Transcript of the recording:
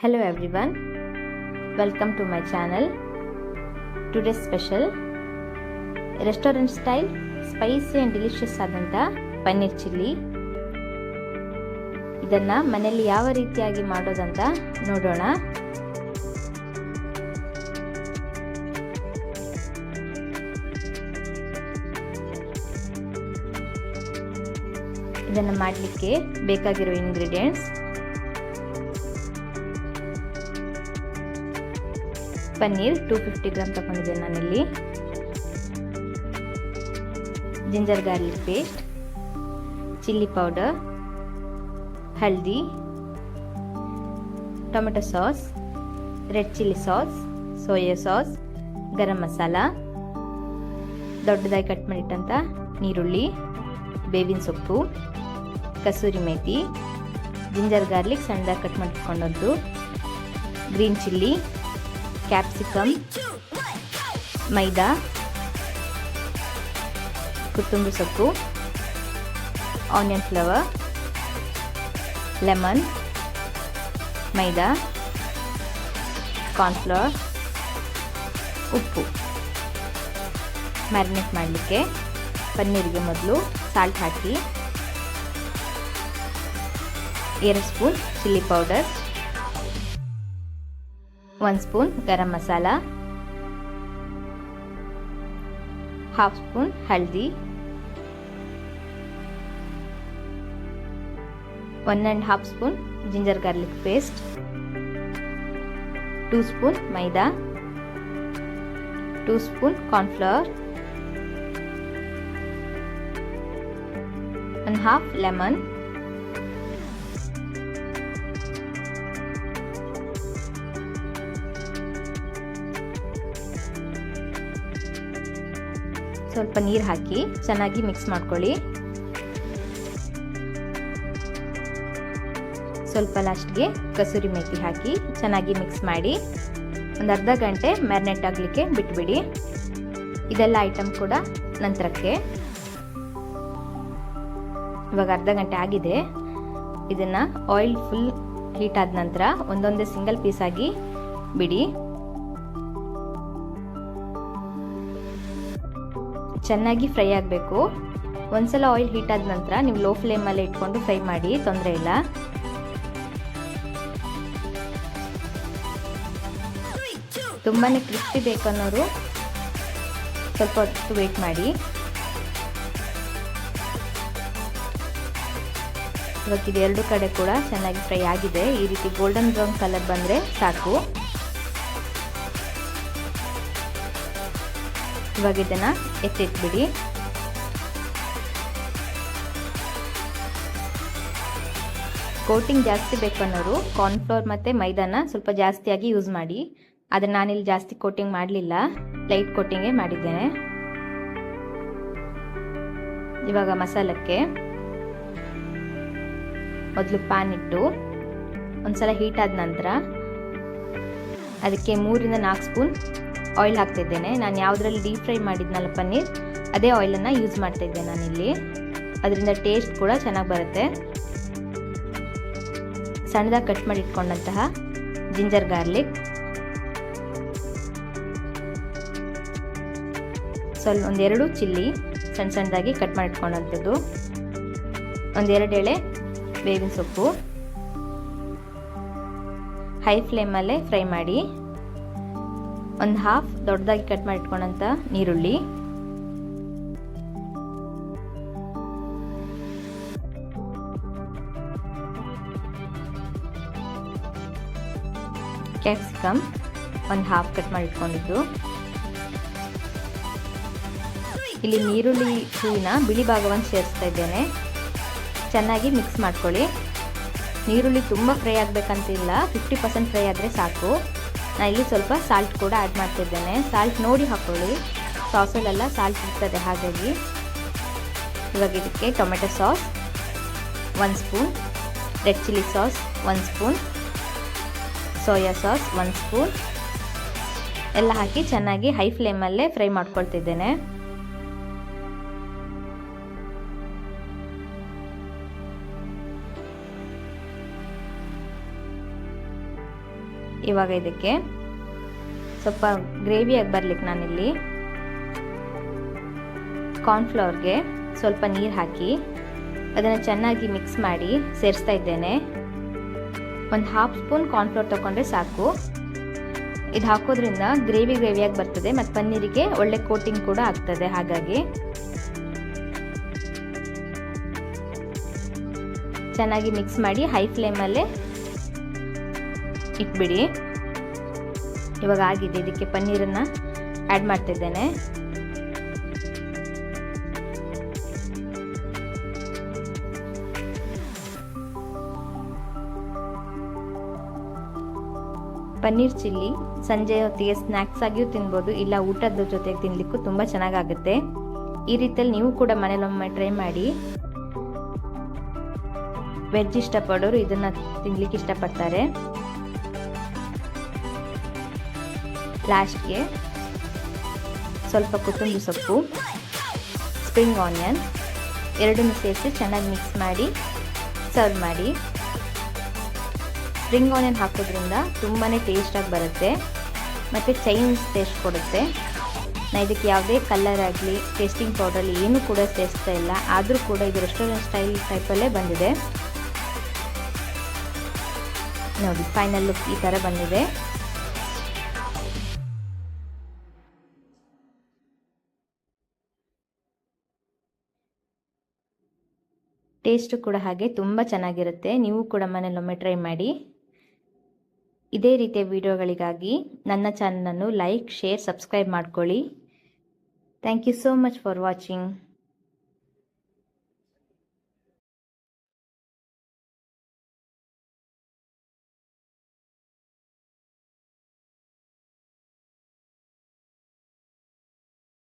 Hello everyone, welcome to my channel. Today's special restaurant style spicy and delicious ಆದಂಥ paneer chilli. ಇದನ್ನು ಮನೆಯಲ್ಲಿ ಯಾವ ರೀತಿಯಾಗಿ ಮಾಡೋದಂತ ನೋಡೋಣ. ಇದನ್ನು ಮಾಡಲಿಕ್ಕೆ ಬೇಕಾಗಿರೋ ingredients paneer two fifty gram ತಗೊಂಡಿದ್ದೇನೆ ನಾನಿಲ್ಲಿ. Ginger garlic paste, chilli powder, ಹಲ್ದಿ, tomato sauce, red chilli sauce, soya sauce, garam masala, ದೊಡ್ಡದಾಗಿ ಕಟ್ ಮಾಡಿಟ್ಟಂಥ ನೀರುಳ್ಳಿ ಬೇವಿನ ಸೊಪ್ಪು, ಕಸೂರಿ ಮೇಥಿ ಜಿಂಜರ್ ಗಾರ್ಲಿಕ್ ಸಣ್ಣದಾಗಿ ಕಟ್ ಮಾಡಿಟ್ಕೊಂಡದ್ದು, ಗ್ರೀನ್ ಚಿಲ್ಲಿ ಕ್ಯಾಪ್ಸಿಕಮ್ ಮೈದಾ ಕೊತ್ತಂಬರಿ ಸೊಪ್ಪು onion flour lemon maida cornflour ಉಪ್ಪು ಮ್ಯಾರಿನೇಟ್ ಮಾಡಲಿಕ್ಕೆ ಪನ್ನೀರಿಗೆ ಮೊದಲು ಸಾಲ್ಟ್ ಹಾಕಿ ಎರಡು ಸ್ಪೂನ್ ಚಿಲ್ಲಿ ಪೌಡರ್ ಒಂದು spoon garam masala half spoon ಹಳದಿ one and half spoon ginger garlic paste two spoon maida two spoon cornflour ಒಂದು ಹಾಫ್ ಲೆಮನ್ ಸ್ವಲ್ಪ ನೀರು ಹಾಕಿ ಚೆನ್ನಾಗಿ ಮಿಕ್ಸ್ ಮಾಡ್ಕೊಳ್ಳಿ. ಸ್ವಲ್ಪ ಲಾಸ್ಟ್ಗೆ ಕಸೂರಿ ಮೇಥಿ ಹಾಕಿ ಚೆನ್ನಾಗಿ ಮಿಕ್ಸ್ ಮಾಡಿ. ಒಂದು ಅರ್ಧ ಗಂಟೆ ಮ್ಯಾರಿನೇಟ್ ಆಗಲಿಕ್ಕೆ ಬಿಟ್ಬಿಡಿ. ಇದೆಲ್ಲ ಐಟಮ್ ಕೂಡ ನಂತರಕ್ಕೆ. ಇವಾಗ ಅರ್ಧ ಗಂಟೆ ಆಗಿದೆ. ಇದನ್ನು ಆಯಿಲ್ ಫುಲ್ ಹೀಟ್ ಆದ ನಂತರ ಒಂದೊಂದೇ ಸಿಂಗಲ್ ಪೀಸಾಗಿ ಬಿಡಿ. ಚೆನ್ನಾಗಿ ಫ್ರೈ ಆಗಬೇಕು. ಒಂದ್ಸಲ ಆಯಿಲ್ ಹೀಟ್ ಆದ ನಂತರ ನೀವು ಲೋ ಫ್ಲೇಮಲ್ಲಿ ಇಟ್ಕೊಂಡು ಫ್ರೈ ಮಾಡಿ, ತೊಂದರೆ ಇಲ್ಲ. ತುಂಬಾ ಕ್ರಿಸ್ಪಿ ಬೇಕನ್ನೋರು ಸ್ವಲ್ಪ ಹೊತ್ತು ವೇಟ್ ಮಾಡಿ. ಇವತ್ತಿದೆ ಎರಡು ಕಡೆ ಕೂಡ ಚೆನ್ನಾಗಿ ಫ್ರೈ ಆಗಿದೆ. ಈ ರೀತಿ ಗೋಲ್ಡನ್ ಬ್ರೌನ್ ಕಲರ್ ಬಂದರೆ ಸಾಕು. ಇವಾಗ ಇದನ್ನು ಎತ್ತಿಟ್ಬಿಡಿ. ಕೋಟಿಂಗ್ ಜಾಸ್ತಿ ಬೇಕನ್ನೋರು ಕಾರ್ನ್ಫ್ಲೋರ್ ಮತ್ತು ಮೈದಾನ ಸ್ವಲ್ಪ ಜಾಸ್ತಿಯಾಗಿ ಯೂಸ್ ಮಾಡಿ. ಆದರೆ ನಾನಿಲ್ಲಿ ಜಾಸ್ತಿ ಕೋಟಿಂಗ್ ಮಾಡಲಿಲ್ಲ. ಲೈಟ್ ಕೋಟಿಂಗೇ ಮಾಡಿದ್ದೇನೆ. ಇವಾಗ ಮಸಾಲಕ್ಕೆ ಮೊದಲು ಪ್ಯಾನ್ ಇಟ್ಟು ಒಂದ್ಸಲ ಹೀಟ್ ಆದ ನಂತರ ಅದಕ್ಕೆ ಮೂರಿಂದ ನಾಲ್ಕು ಸ್ಪೂನ್ ಆಯಿಲ್ ಹಾಕ್ತಿದ್ದೇನೆ. ನಾನು ಯಾವುದ್ರಲ್ಲಿ ಡೀಪ್ ಫ್ರೈ ಮಾಡಿದ್ನಲ್ಲ ಪನ್ನೀರ್, ಅದೇ ಆಯಿಲನ್ನು ಯೂಸ್ ಮಾಡ್ತಾ ಇದ್ದೆ ನಾನಿಲ್ಲಿ. ಅದರಿಂದ ಟೇಸ್ಟ್ ಕೂಡ ಚೆನ್ನಾಗಿ ಬರುತ್ತೆ. ಸಣ್ಣದಾಗಿ ಕಟ್ ಮಾಡಿ ಇಟ್ಕೊಂಡಂತಹ ಜಿಂಜರ್ ಗಾರ್ಲಿಕ್ ಸ್ವಲ್ಪ ಒಂದೆರಡು ಚಿಲ್ಲಿ ಸಣ್ಣ ಸಣ್ಣದಾಗಿ ಕಟ್ ಮಾಡಿ ಇಟ್ಕೊಂಡಂಥದ್ದು. ಒಂದೆರಡು ಎಳೆ ಬೇವಿನ ಸೊಪ್ಪು. ಹೈ ಫ್ಲೇಮಲ್ಲೇ ಫ್ರೈ ಮಾಡಿ. ಒಂದು ಹಾಫ್ ದೊಡ್ಡದಾಗಿ ಕಟ್ ಮಾಡಿ ಇಟ್ಕೊಂಡಂಥ ನೀರುಳ್ಳಿ ಕ್ಯಾಪ್ಸಿಕಮ್ ಒಂದು ಹಾಫ್ ಕಟ್ ಮಾಡಿ ಇಟ್ಕೊಂಡಿದ್ದು ಇಲ್ಲಿ ನೀರುಳ್ಳಿ ಹೂವಿನ ಬಿಳಿ ಭಾಗವನ್ನು ಸೇರಿಸ್ತಾ ಇದ್ದೇನೆ. ಚೆನ್ನಾಗಿ ಮಿಕ್ಸ್ ಮಾಡ್ಕೊಳ್ಳಿ. ನೀರುಳ್ಳಿ ತುಂಬ ಫ್ರೈ ಆಗಬೇಕಂತಿಲ್ಲ ಫಿಫ್ಟಿ ಪರ್ಸೆಂಟ್ ಫ್ರೈ ಆದರೆ ಸಾಕು. ನಾನು ಇಲ್ಲಿ ಸ್ವಲ್ಪ ಸಾಲ್ಟ್ ಕೂಡ ಆ್ಯಡ್ ಮಾಡ್ತಿದ್ದೇನೆ. ಸಾಲ್ಟ್ ನೋಡಿ ಹಾಕ್ಕೊಳ್ಳಿ ಸಾಸಲ್ಲೆಲ್ಲ ಸಾಲ್ಟ್ ಇರ್ತದೆ ಹಾಗಾಗಿ. ಇವಾಗ ಇದಕ್ಕೆ ಟೊಮೆಟೊ ಸಾಸ್ ಒಂದು ಸ್ಪೂನ್ ರೆಡ್ ಚಿಲ್ಲಿ ಸಾಸ್ ಒಂದು spoon soya sauce one spoon ಎಲ್ಲ ಹಾಕಿ ಚೆನ್ನಾಗಿ ಹೈ ಫ್ಲೇಮಲ್ಲೇ ಫ್ರೈ ಮಾಡ್ಕೊಳ್ತಿದ್ದೇನೆ. ಇವಾಗ ಇದಕ್ಕೆ ಸ್ವಲ್ಪ ಗ್ರೇವಿಯಾಗಿ ಬರ್ಲಿಕ್ಕೆ ನಾನಿಲ್ಲಿ ಕಾರ್ನ್ಫ್ಲವರ್ಗೆ ಸ್ವಲ್ಪ ನೀರು ಹಾಕಿ ಅದನ್ನು ಚೆನ್ನಾಗಿ ಮಿಕ್ಸ್ ಮಾಡಿ ಸೇರಿಸ್ತಾ ಇದ್ದೇನೆ. ಒಂದು ಹಾಫ್ ಸ್ಪೂನ್ ಕಾರ್ನ್ಫ್ಲವರ್ ತಗೊಂಡ್ರೆ ಸಾಕು. ಇದು ಹಾಕೋದ್ರಿಂದ ಗ್ರೇವಿ ಗ್ರೇವಿಯಾಗಿ ಬರ್ತದೆ ಮತ್ತು ಪನ್ನೀರಿಗೆ ಒಳ್ಳೆ ಕೋಟಿಂಗ್ ಕೂಡ ಆಗ್ತದೆ ಹಾಗಾಗಿ. ಚೆನ್ನಾಗಿ ಮಿಕ್ಸ್ ಮಾಡಿ ಹೈ ಫ್ಲೇಮಲ್ಲೇ ಇಟ್ಬಿಡಿ. ಇವಾಗ ಆಗಿದೆ, ಇದಕ್ಕೆ ಪನ್ನೀರನ್ನು ಆ್ಯಡ್ ಮಾಡ್ತಿದ್ದೇನೆ. ಪನ್ನೀರ್ ಚಿಲ್ಲಿ ಸಂಜೆ ಹೊತ್ತಿಗೆ ಸ್ನ್ಯಾಕ್ಸ್ ಆಗಿಯೂ ತಿನ್ಬೋದು, ಇಲ್ಲ ಊಟದ ಜೊತೆಗೆ ತಿನ್ನಲಿಕ್ಕೂ ತುಂಬ ಚೆನ್ನಾಗಾಗುತ್ತೆ. ಈ ರೀತಿಯಲ್ಲಿ ನೀವು ಕೂಡ ಮನೇಲೊಮ್ಮೆ ಟ್ರೈ ಮಾಡಿ. ವೆಜ್ ಇಷ್ಟಪಡೋರು ಇದನ್ನು ತಿನ್ಲಿಕ್ಕೆ ಇಷ್ಟಪಡ್ತಾರೆ. ಲಾಸ್ಟ್ಗೆ ಸ್ವಲ್ಪ ಕೊತ್ತಂಬರಿ ಸೊಪ್ಪು ಸ್ಪ್ರಿಂಗ್ ಆನಿಯನ್ ಎರಡನ್ನು ಸೇರಿಸಿ ಚೆನ್ನಾಗಿ ಮಿಕ್ಸ್ ಮಾಡಿ ಸರ್ವ್ ಮಾಡಿ. ಸ್ಪ್ರಿಂಗ್ ಆನಿಯನ್ ಹಾಕೋದ್ರಿಂದ ತುಂಬಾ ಟೇಸ್ಟಾಗಿ ಬರುತ್ತೆ, ಮತ್ತು ಚೈನೀಸ್ ಟೇಸ್ಟ್ ಕೊಡುತ್ತೆ. ನಾ ಇದಕ್ಕೆ ಯಾವುದೇ ಕಲರ್ ಆಗಲಿ ಟೇಸ್ಟಿಂಗ್ ಪೌಡರ್ಲಿ ಏನೂ ಕೂಡ ಸೇರಿಸ್ತಾ ಇಲ್ಲ. ಆದರೂ ಕೂಡ ಇದು ರೆಸ್ಟೋರೆಂಟ್ ಸ್ಟೈಲ್ ಟೈಪಲ್ಲೇ ಬಂದಿದೆ. ನೋಡಿ ಫೈನಲ್ ಲುಕ್ ಈ ಥರ ಬಂದಿದೆ. ಟೇಸ್ಟು ಕೂಡ ಹಾಗೆ ತುಂಬ ಚೆನ್ನಾಗಿರುತ್ತೆ. ನೀವು ಕೂಡ ಮನೇಲೊಮ್ಮೆ ಟ್ರೈ ಮಾಡಿ. ಇದೇ ರೀತಿಯ ವಿಡಿಯೋಗಳಿಗಾಗಿ ನನ್ನ ಚಾನಲನ್ನು ಲೈಕ್, ಶೇರ್, ಸಬ್ಸ್ಕ್ರೈಬ್ ಮಾಡ್ಕೊಳ್ಳಿ. Thank you so much for watching.